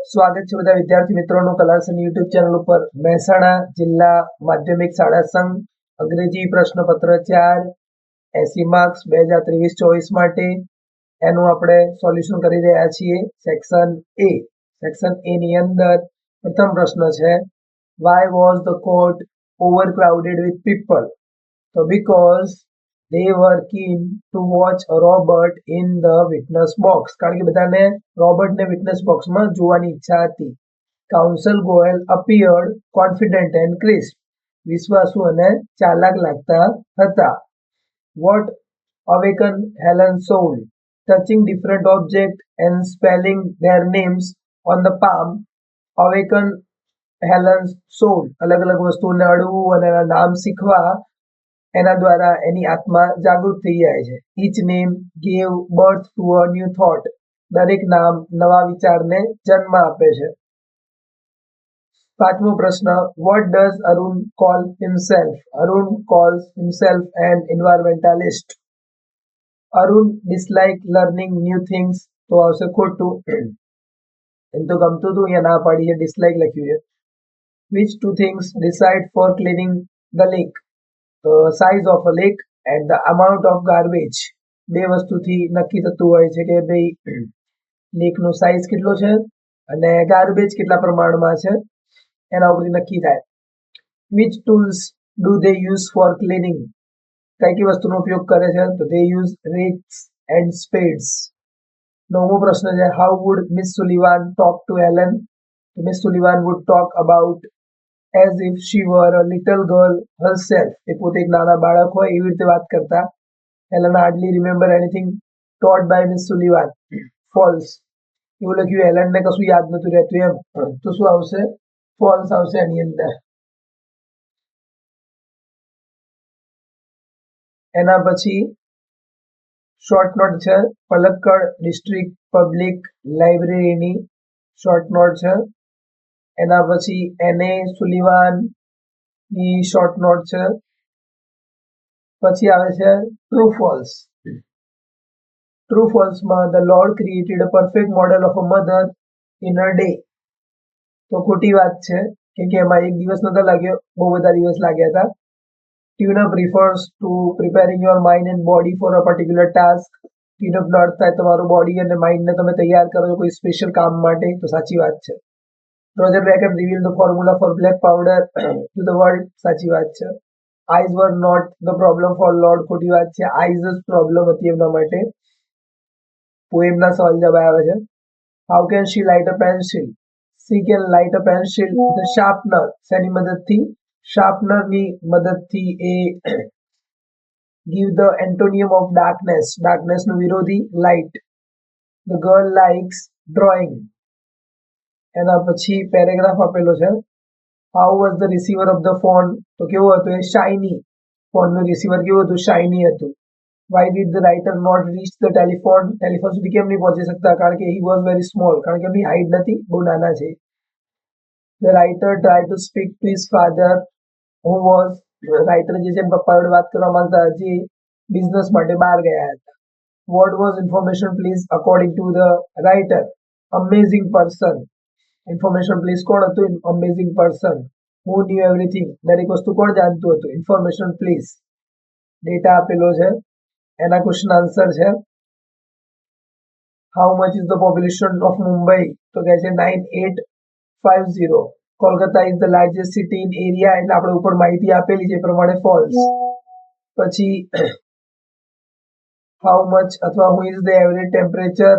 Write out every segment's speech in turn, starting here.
સ્વાગત છે બધા વિદ્યાર્થી મિત્રોનું કલાસન યુટ્યુબ ચેનલ ઉપર. મહેસાણા જિલ્લા માધ્યમિક શાળા સંઘ, અંગ્રેજી પ્રશ્નપત્ર ચાર, એસી માર્ક્સ બે હજાર ત્રેવીસ ચોવીસ માટે એનું આપણે સોલ્યુશન કરી રહ્યા છીએ. સેક્શન એ સેક્શન એ ની અંદર પ્રથમ પ્રશ્ન છે why was the court overcrowded with people તો because they were keen to watch Robert in the witness box. કારણ કે બધાને રોબર્ટને વિટનેસ બોક્સમાં જોવાની ઈચ્છા હતી. Counsel Goyal appeared confident and crisp વિશ્વાસુ અને ચાલાક લાગતા હતા. What awaken Helen soul touching different object and spelling their names on the palm awaken Helen soul અલગ અલગ વસ્તુને અડવું અને એના નામ શીખવા. એના દ્વારા એની આત્મા જાગૃત થઈ જાય છે. Each name gave birth to a new thought દરેક નામ નવા વિચારને જન્મ આપે છે. પાંચમો પ્રશ્ન what does Arun call himself Arun calls himself an environmentalist Arun dislike learning new things તો આવશે ખોટું. એમ તો ગમતું હતું, અહીંયા ના પાડી છે ડિસલાઇક લખ્યું છે. Which two things decide for cleaning the lake size of a lake and the amount of garbage બે વસ્તુથી નક્કી થતું હોય છે કે ભાઈ લેકનો સાઇઝ કેટલો છે અને ગાર્બેજ કેટલા પ્રમાણમાં છે એના ઉપરથી નક્કી થાય. Which tools do they use for cleaning કઈ કઈ વસ્તુનો ઉપયોગ કરે છે? તો they use rakes and spades નવમો પ્રશ્ન છે how would Miss Sullivan talk to Helen Miss Sullivan would talk about as if she were a little girl herself એ પોતે એક નાના બાળક હોય એવી રીતે વાત કરતા. Helen hardly remember anything taught by Miss Sullivan false એવું લખ્યું, એલનને કશું યાદ નતું રહેતું એમ. તો શું આવશે? ફોલ્સ આવશે એની અંદર. એના પછી શોર્ટ નોટ છે, પલક્કડ ડિસ્ટ્રિક્ટ પબ્લિક લાઇબ્રેરીની શોર્ટ નોટ છે. એના પછી એને સુલિવાનની શોર્ટ નોટ છે. પછી આવે છે true false true ફોલ્સમાં the lord created a perfect model of a mother in a day તો ખોટી વાત છે કેમ? કે એમાં એક દિવસ નતો લાગ્યો, બહુ બધા દિવસ લાગ્યા હતા. Tune up refers to preparing your mind and body for a particular task ટ્યુનઅપનો અર્થ થાય, તમારું બોડી અને માઇન્ડને તમે તૈયાર કરો છો કોઈ સ્પેશિયલ કામ માટે, તો સાચી વાત છે. Roger Bacon reveal the formula for black powder to the world સાચી વાત છે eyes were not the problem for lord ખોટી વાત છે આઈઝ જ પ્રોબ્લેમ હતી એમના માટે પોએમના સવાલ જવાબ આવે છે how can she light a pencil she can light a pencil the sharpener શેની મદદથી શાર્પનરની મદદથી એ give the antonym of darkness ડાર્કનેસનું વિરોધી light the girl likes drawing એના પછી પેરેગ્રાફ આપેલો છે. How was the receiver of the phone તો કેવું હતું એ? શાઇની ફોનનું રિસીવર કેવું હતું? શાઇની હતું. Why did the writer not reach the telephone telephone સુધી કેમ નહીં પહોંચી શકતા? કારણ કે હી વોઝ વેરી સ્મોલ કારણ કે એમની હાઇટ નથી. બહુ નાના છે. The writer try to speak to his father who was writer જે છે પપ્પા જોડે વાત કરવા માંગતા જે બિઝનેસ માટે બહાર ગયા હતા. What was information please according to the writer amazing person information please કોણ હતું? Amazing person who knew everything દરેક વસ્તુ કોણ જાણતું હતું? ઇન્ફોર્મેશન પ્લીઝ ડેટા આપેલો છે. એના ક્વેશ્ચન આન્સર છે. How much is the population of Mumbai તો કહે છે nine eight five zero Kolkata is the largest city in area એટલે આપણે ઉપર માહિતી આપેલી છે, એ પ્રમાણે ફોલ્સ પછી હાઉ મચ અથવા who is the average temperature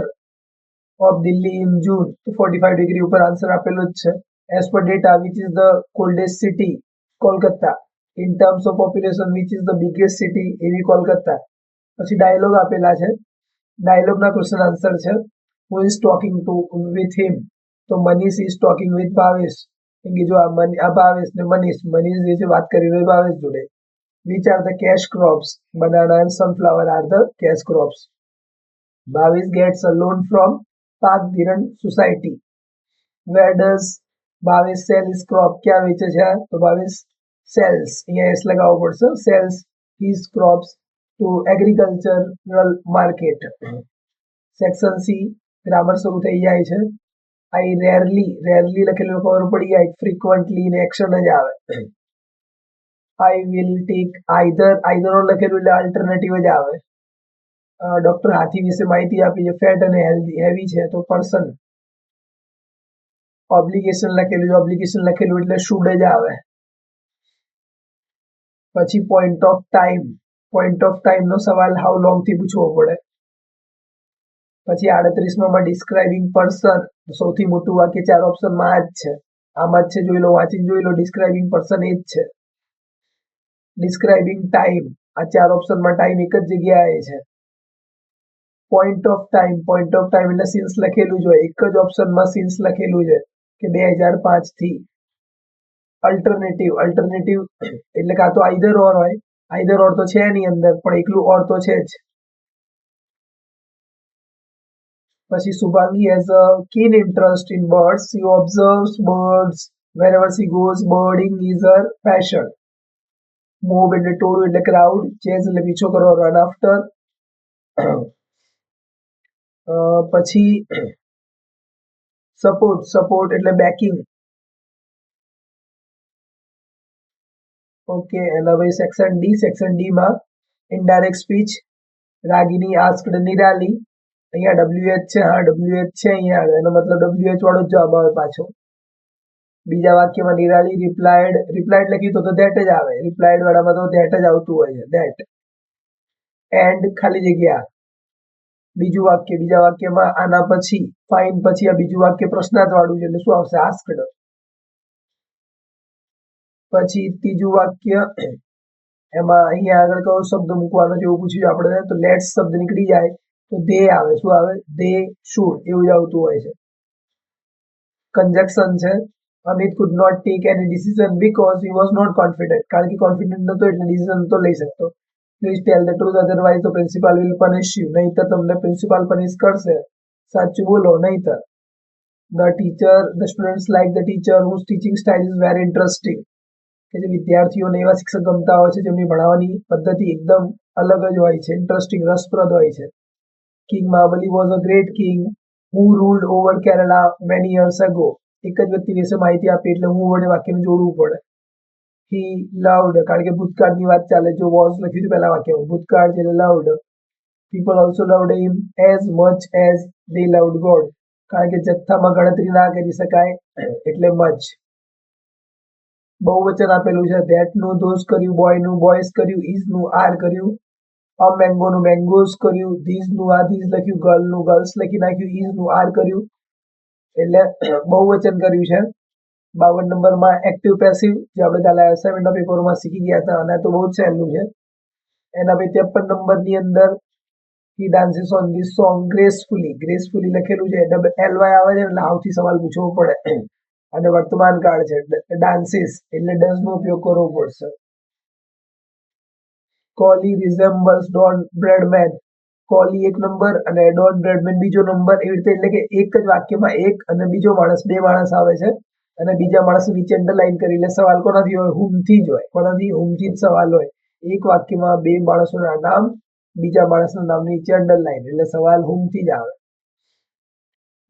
Delhi in June તો ફોર્ટી ફાઈવ ડિગ્રી ઉપર આન્સર આપેલો જ છે. As per data which is the coldest city Kolkata in terms of population which is the biggest city એવી કોલકાતા પછી dialog આપેલા છે. ડાયલોગના question answer છે. Who is talking to with him તો Manish is talking with Bhavesh કેમ કે જો આ મની, આ ભાવેશ ને મનીષ મનીષ જે વાત કરી રહ્યો ભાવેશ જોડે. Which are the cash crops banana and sunflower are the cash crops Bhavesh gets a loan from પાક ધિરણ સોસાયટી. વેડર્સ ડઝ સેલ્સ સેલ ક્રોપ ક્યાં વેચે છે? તો બાવીસ સેલ્સ અહીંયા એસ લગાવવો પડશે. Sells his crops to agricultural market section C grammar શરૂ થઈ જાય છે. આઈ રેરલી રેરલી લખેલું ખબર પડી જાય. ફ્રીક્વન્ટલી ને એક્શન જ આવે. I will take either either લખેલું એટલે આલ્ટરનેટિવ જ આવે. ડોક્ટર હાથી વિશે માહિતી આપી છે. ફેટ અને હેવી છે તો પર્સન ઓબ્લિગેશન લખેલું છે. ઓબ્લિગેશન લખેલું એટલે શુડ જ આવે. પછી point of time point of time નો સવાલ હાઉ લોંગથી પૂછવો પડે. પછી આડત્રીસમાં ડિસ્ક્રાઇબિંગ પર્સન સૌથી મોટું વાક્ય ચાર ઓપ્શનમાં આ જ છે. આમાં જ છે, જોઈ લો, વાંચીને જોઈ લો ડિસ્ક્રાઇબિંગ પર્સન એ જ છે. ડિસ્ક્રાઇબિંગ ટાઈમ આ ચાર ઓપ્શનમાં ટાઈમ એક જ જગ્યાએ છે. Point of time point of time એટલે સિન્સ લખેલું જ હોય. એક જ ઓપ્શનમાં સિન્સ લખેલું છે કે બે હજાર પાંચથી અલ્ટરનેટિવ અલ્ટરનેટિવ એટલે કાં તો આઈધર ઓર હોય. આઈધર ઓર તો છે એની અંદર, પણ એકલું ઓર તો છે જ. પછી Shubhangi has a keen interest in birds. She observes birds wherever she goes. Birding is her passion. Mob એટલે ટોળું એટલે ક્રાઉડ ચેઝ એટલે પીછો કરો રન આફ્ટર પછી સપોર્ટ સપોર્ટ એટલે બેકિંગ ઓકે એના પછી section D section ડીમાં indirect speech Ragini asked Nirali અહીંયા ડબ્લ્યુએચ છે, હા ડબ્લ્યુએચ છે અહીંયા એનો મતલબ ડબ્લ્યુએચ વાળો જ જવાબ આવે પાછો. બીજા વાક્યમાં નિરાલી રિપ્લાયડ રિપ્લાયડ લખ્યું તો ધેટ જ આવે. રિપ્લાયડ વાળામાં તો ધેટ જ આવતું હોય છે ધેટ એન્ડ ખાલી જગ્યા. બીજું વાક્ય, બીજા વાક્યમાં આના પછી ફાઇન પછી આ બીજું વાક્ય પ્રશ્નાર્થ વાળું છે, એટલે શું આવશે? આસ્કડ પછી ત્રીજું વાક્ય, એમાં અહીંયા આગળ કયો શબ્દ મૂકવાનો એવું પૂછ્યું આપણે. તો લેટ્સ શબ્દ નીકળી જાય, તો દે આવે. શું આવે? દે શુડ એવું જ આવતું હોય છે. કન્જક્શન છે. Amit could not take any decision because he was not confident કારણ કે કોન્ફિડન્ટ નતો એટલે ડિસિઝન તો લઈ શકતો. Please tell the truth otherwise તો પ્રિન્સિપાલ વિલ પનિશ યુ નહીતર તમને પ્રિન્સિપાલ પનિશ કરશે સાચું બોલો નહીતર the teacher the students like the teacher whose teaching style is very interesting કે જે વિદ્યાર્થીઓને એવા શિક્ષક ગમતા હોય છે, જેમની ભણાવવાની પદ્ધતિ એકદમ અલગ જ હોય છે ઇન્ટરેસ્ટિંગ રસપ્રદ હોય છે. King Mahabali was a great king who ruled over Kerala many years ago એક જ વ્યક્તિ વિશે માહિતી આપી, એટલે હું વડે વાક્યને જોડવું પડે. હી લવડ કારણ કે ભૂતકાળની વાત ચાલે, જો વોઝ લખ્યું હતું પહેલા વાક્યમાં, ભૂતકાળ છે loved people also loved him as much as they loved god કારણ કે જથ્થામાં ગણતરી ના કરી શકાય એટલે મચ બહુવચન આપેલું છે ધેટનું ધોઝ કર્યું બોયનું બોયસ કર્યું ઇઝનું આર કર્યું. અ મેંગો નું મેંગોઝ કર્યું ધીઝનું, આ ધીઝ લખ્યું ગર્લનું ગર્લ્સ લખી નાખ્યું ઇઝનું આર કર્યું. એટલે બહુવચન કર્યું છે. બાવન નંબરમાં એક્ટિવ પેસિવ જે આપણે કાલે અસાઇનમેન્ટના પેપરમાં શીખી ગયા હતા, અને તો બહુ જ સહેલું છે. એના પછી ત્રેપન નંબરની અંદર he dances on the song gracefully gracefully લખેલું છે. એલ વાય આવે છે એટલે આવથી સવાલ પૂછવો પડે. અને વર્તમાન કાળ છે. ડાન્સીસ એટલે ડઝનો ઉપયોગ કરવો પડશે. Kohli resembles Don Bradman Kohli એક નંબર અને ડોન બ્રેડમેન બીજો નંબર એવી રીતે, એટલે કે એક જ વાક્યમાં એક અને બીજો માણસ, બે માણસ આવે છે. અને બીજા માણસ નીચે અંડરલાઈન કરી એટલે સવાલ કોનાથી હોય? હુમથી જ હોય. કોનાથી? હુમથી જ સવાલ હોય. એક વાક્યમાં બે માણસોના નામ, બીજા માણસના નામ નીચે અંડરલાઈન એટલે સવાલ હુમથી જ આવે.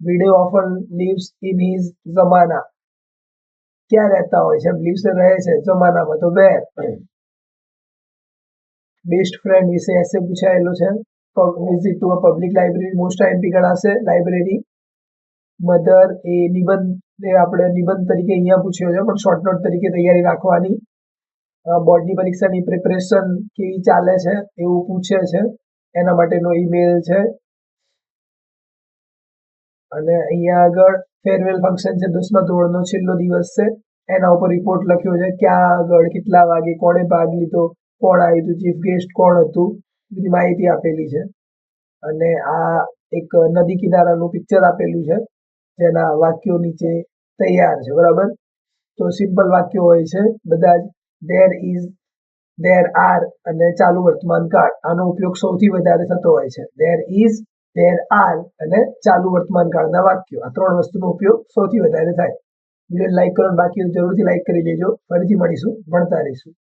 Video often lives in his જમાના ક્યાં રહેતા હોય છે? લીવ્સ રહે છે જમાનામાં તો વેર બેસ્ટ ફ્રેન્ડ વિશે એસે પૂછાયેલો છે. Visit to a public library most imp ગણાશે. લાઇબ્રેરી મધર એ નિબંધ એ આપણે નિબંધ તરીકે અહીંયા પૂછ્યો છે, પણ શોર્ટ નોટ તરીકે તૈયારી રાખવાની. બોર્ડની પરીક્ષાની પ્રિપરેશન કેવી ચાલે છે એવું પૂછે છે, એના માટેનો ઈમેલ છે. અને અહીંયા આગળ ફેરવેલ ફંક્શન છે, દસમા ધોરણનો છેલ્લો દિવસ છે. એના ઉપર રિપોર્ટ લખ્યો છે, ક્યાં આગળ કેટલા વાગે કોણે ભાગ લીધો, કોણ આવ્યું હતું ચીફ ગેસ્ટ કોણ હતું બધી માહિતી આપેલી છે. અને આ એક નદી કિનારાનું પિક્ચર આપેલું છે, જેના વાક્યો નીચે તૈયાર છે, બરાબર? તો સિમ્પલ વાક્યો હોય છે, બધા જ ધેર ઇઝ ધેર આર અને ચાલુ વર્તમાન કાળ. આનો ઉપયોગ સૌથી વધારે થતો હોય છે. ધેર ઇઝ ધેર આર અને ચાલુ વર્તમાન કાળના વાક્યો. આ ત્રણ વસ્તુનો ઉપયોગ સૌથી વધારે થાય. વીડિયો લાઈક કરો બાકી જરૂરથી લાઈક કરી દેજો ફરીથી મળીશું, ભણતા રહીશું.